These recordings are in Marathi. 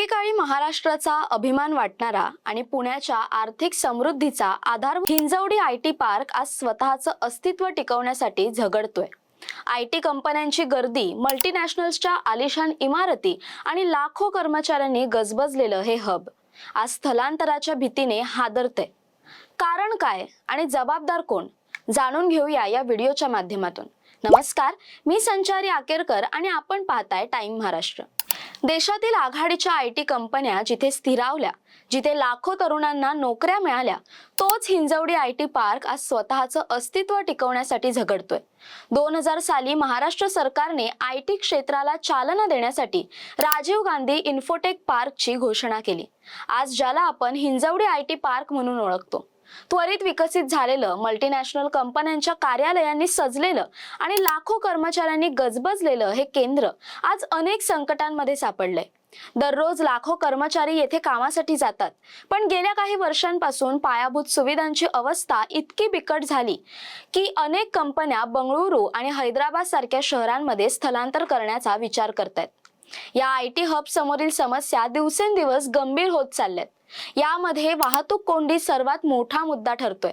एकेकाळी महाराष्ट्राचा अभिमान वाटणारा आणि पुण्याच्या आर्थिक समृद्धीचा आधार हिंजवडी आय टी पार्क आज स्वतःचं अस्तित्व टिकवण्यासाठी झगडतोय. आय टी कंपन्यांची गर्दी मल्टीनॅशनल्सच्या आलिशान इमारती आणि लाखो कर्मचाऱ्यांनी गजबजलेलं हे हब आज स्थलांतराच्या भीतीने हादरते कारण काय आणि जबाबदार कोण? जाणून घेऊया या व्हिडिओच्या माध्यमातून. नमस्कार मी संचारी आकेरकर आणि आपण पाहताय टाइम महाराष्ट्र. देशातील आघाडीच्या आय टी कंपन्या जिथे स्थिरावल्या जिथे लाखो तरुणांना नोकऱ्या मिळाल्या तोच हिंजवडी आय टी पार्क आज स्वतःचं अस्तित्व टिकवण्यासाठी झगडतोय. दोन हजार साली महाराष्ट्र सरकारने आय टी क्षेत्राला चालना देण्यासाठी राजीव गांधी इन्फोटेक पार्कची घोषणा केली. आज ज्याला आपण हिंजवडी आय टी पार्क म्हणून ओळखतो. त्वरित विकसित झालेलं मल्टीनॅशनल कंपन्यांच्या कार्यालयांनी सजलेलं आणि लाखो कर्मचाऱ्यांनी गजबजलेलं हे केंद्र आज अनेक संकटांमध्ये सापडलंय. दररोज लाखो कर्मचारी येथे कामासाठी जातात पण गेल्या काही वर्षांपासून पायाभूत सुविधांची अवस्था इतकी बिकट झाली की अनेक कंपन्या बंगळुरू आणि हैदराबाद सारख्या शहरांमध्ये स्थलांतर करण्याचा विचार करतायत. या आय टी हब समोरील समस्या दिवसेंदिवस गंभीर होत चालल्यात. यामध्ये वाहतूक कोंडी सर्वात मोठा मुद्दा ठरतोय.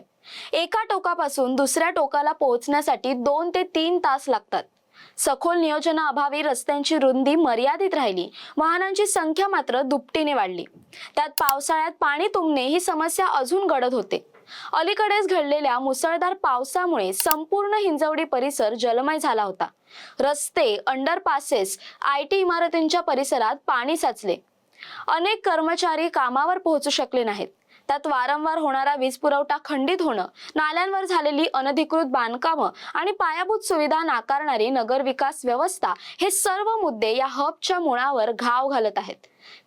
एका टोकापासून दुसऱ्या टोकाला पोहोचण्यासाठी दोन ते तीन तास लागतात. सखोल नियोजनाअभावी रस्त्यांची रुंदी मर्यादित राहिली. वाहनांची संख्या मात्र दुपटीने वाढली. त्यात पावसाळ्यात पाणी तुंबणे ही समस्या अजून गडद होते. अलीकडेच घडलेल्या मुसळधार पावसामुळे संपूर्ण हिंजवडी परिसर जलमय झाला होता. रस्ते अंडरपासेस आय टी इमारतींच्या परिसरात पाणी साचले. अनेक कर्मचारी कामावर पोहोचू शकले नाहीत. त्यात वारंवार होणारा वीज पुरवठा खंडित होणं नाल्यांवर झालेली अनधिकृत बांधकामं आणि पायाभूत सुविधा नाकारणारी नगरविकास व्यवस्था हे सर्व मुद्दे या हबच्या मुळावर घाव घालत आहेत.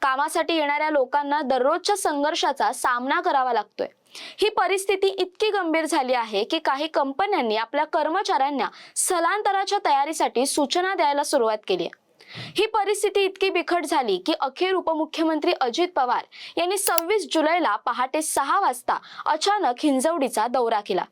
कामासाठी येणाऱ्या लोकांना दररोजच्या संघर्षाचा सामना करावा लागतोय. ही परिस्थिती इतकी गंभीर झाली आहे की काही कंपन्यांनी आपल्या कर्मचाऱ्यांना स्थलांतराच्या तयारीसाठी सूचना द्यायला सुरुवात केली आहे. ही परिस्थिती इतकी बिकट झाली की अखेर उपमुख्यमंत्री अजित पवार यांनी सव्वीस जुलैला पहाटे सहा वाजता अचानक हिंजवडीचा दौरा केला.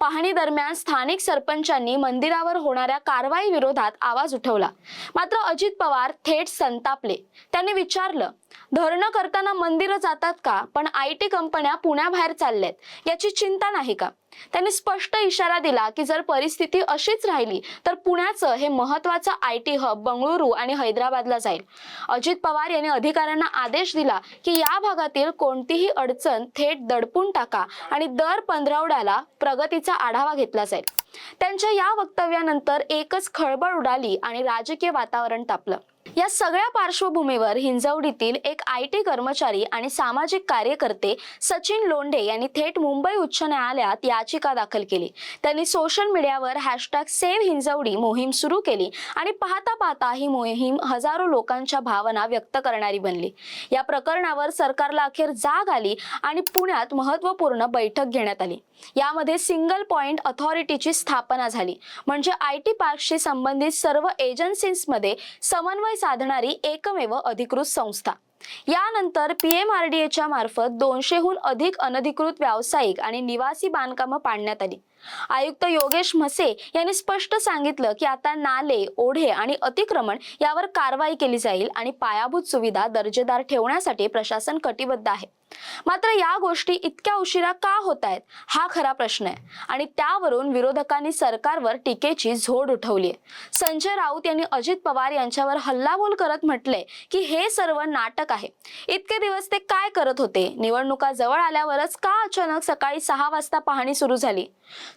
पाहणी दरम्यान स्थानिक सरपंचांनी मंदिरावर होणाऱ्या कारवाई विरोधात आवाज उठवला. मात्र अजित पवार थेट संतापले. त्यांनी विचारलं धरणं करताना मंदिरं जातात का? पण आय टी कंपन्या पुण्याबाहेर चालल्यात याची चिंता नाही का? त्यांनी स्पष्ट इशारा दिला की जर परिस्थिती अशीच राहिली तर पुण्याचं हे महत्वाचं आय टी हब बंगळुरू आणि हैदराबादला जाईल. अजित पवार यांनी अधिकाऱ्यांना आदेश दिला की या भागातील कोणतीही अडचण थेट दडपून टाका आणि दर पंधरवड्याला प्रगतीचा आढावा घेतला जाईल. त्यांच्या या वक्तव्यानंतर एकच खळबळ उडाली आणि राजकीय वातावरण तापलं. या सगळ्या पार्श्वभूमीवर हिंजवडीतील एक आय टी कर्मचारी आणि सामाजिक कार्यकर्ते सचिन लोंढे यांनी थेट मुंबई उच्च न्यायालयात याचिका दाखल केली. त्यांनी सोशल मीडियावर हॅशटॅग सेव्ह हिंजवडी मोहीम सुरू केली आणि पाहता पाहता ही मोहीम हजारो लोकांच्या भावना व्यक्त करणारी बनली. या प्रकरणावर सरकारला अखेर जाग आली आणि पुण्यात महत्त्वपूर्ण बैठक घेण्यात आली. यामध्ये सिंगल पॉइंट अथॉरिटीची स्थापना झाली. म्हणजे आय टी पार्कशी संबंधित सर्व एजन्सीजमध्ये समन्वय साधणारी एकमेव अधिकृत संस्था. यानंतर पी एम आर डी एच्या मार्फत दोनशेहून अधिक अनधिकृत व्यावसायिक आणि निवासी बांधकामं पाडण्यात आली. आयुक्त योगेश म्हसे यांनी स्पष्ट सांगितलं की आता नाले ओढे आणि अतिक्रमण यावर कारवाई केली जाईल आणि पायाभूत सुविधा दर्जेदार ठेवण्यासाठी प्रशासन कटिबद्ध आहे. मात्र या गोष्टी इतक्या उशिरा का होत आहेत हा खरा प्रश्न आहे. आणि त्यावरून विरोधकांनी सरकारवर टीकेची झोड उठवली आहे. संजय राऊत यांनी अजित पवार यांच्यावर हल्लाबोल करत म्हटले की हे सर्व नाटक आहे. इतके दिवस ते काय करत होते? निवडणुका जवळ आल्यावरच का अचानक सकाळी सहा वाजता पाहणी सुरू झाली?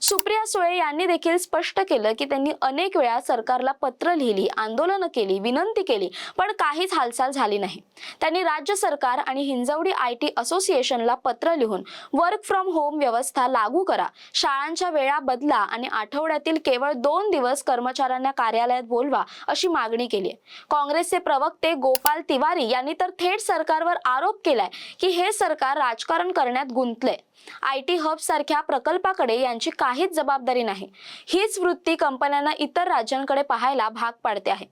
सुप्रिया सुळे यांनी देखील स्पष्ट केलं की त्यांनी अनेक वेळा सरकारला पत्र लिहिली आंदोलनं केली विनंती केली पण काहीच हालचाल झाली नाही. त्यांनी राज्य सरकार आणि हिंजवडी आय टी असोसिएशनला पत्र लिहून वर्क फ्रॉम होम व्यवस्था लागू करा. शाळांच्या वेळा बदला आणि आठवड्यातील केवळ दोन दिवस कर्मचाऱ्यांना कार्यालयात बोलवा अशी मागणी केली आहे. काँग्रेसचे प्रवक्ते गोपाल तिवारी यांनी तर थेट सरकारवर आरोप केलाय की हे सरकार राजकारण करण्यात गुंतले आय टी हब सारख्या प्रकल्पाकडे यांची काहीच जबाबदारी नाही. हीच वृत्ती कंपन्यांना इतर राज्यांकडे पाहायला भाग पाडते आहे.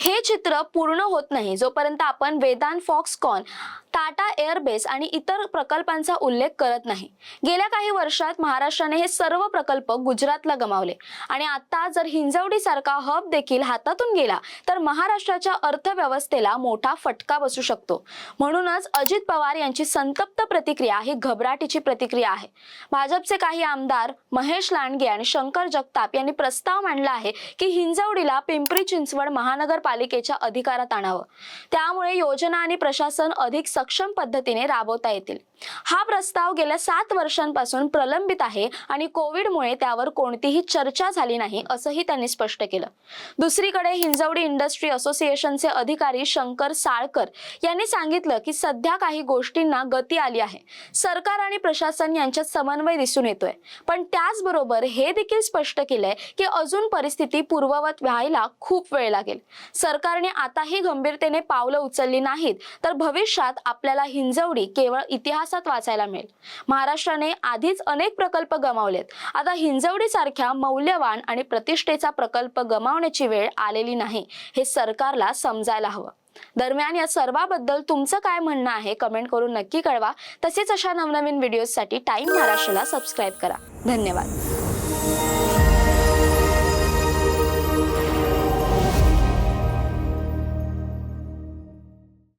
हे चित्र पूर्ण होत नाही. जोपर्यंत आपण वेदांत फॉक्सकॉन टाटा एअरबेस आणि इतर प्रकल्पांचा उल्लेख करत नाही. गेल्या काही वर्षात महाराष्ट्राने हे सर्व प्रकल्प गुजरातला गमावले. आणि आता जर हिंजवडीसारखा हब देखील हातातून गेला तर महाराष्ट्राच्या अर्थव्यवस्थेला मोठा फटका बसू शकतो. म्हणूनच अजित पवार यांची संतप्त प्रतिक्रिया ही घबराटीची प्रतिक्रिया आहे. भाजपचे काही आमदार महेश लांडगे आणि शंकर जगताप यांनी प्रस्ताव मांडला आहे की हिंजवडीला पिंपरी चिंचवड महा महानगरपालिकेच्या अधिकारात आणावं. त्यामुळे योजना आणि प्रशासन अधिक सक्षम पद्धतीने राबवता येतील. हा प्रस्ताव गेल्या सात वर्षांपासून प्रलंबित आहे आणि कोविडमुळे त्यावर कोणतीही चर्चा झाली नाही असंही त्यांनी स्पष्ट केलं. दुसरीकडे हिंजवडी इंडस्ट्री असोसिएशनचे अधिकारी शंकर साळकर यांनी सांगितलं की सध्या काही गोष्टींना गती आली आहे. सरकार आणि प्रशासन यांच्यात समन्वय दिसून येतोय. पण त्याचबरोबर हे देखील स्पष्ट केलंय की अजून परिस्थिती पूर्ववत व्हायला खूप वेळ लागेल. सरकारने आताही गंभीरतेने पावलं उचलली नाहीत तर भविष्यात आपल्याला हिंजवडी केवळ इतिहासात वाचायला मिळेल. महाराष्ट्राने आधीच अनेक प्रकल्प गमावलेत. आता हिंजवडी सारख्या मौल्यवान आणि प्रतिष्ठेचा प्रकल्प गमावण्याची वेळ आलेली नाही हे सरकारला समजायला हवं. दरम्यान या सर्वाबद्दल तुमचं काय म्हणणं आहे कमेंट करून नक्की कळवा. तसेच अशा नवनवीन व्हिडिओजसाठी टाइम महाराष्ट्राला सबस्क्राईब करा. धन्यवाद.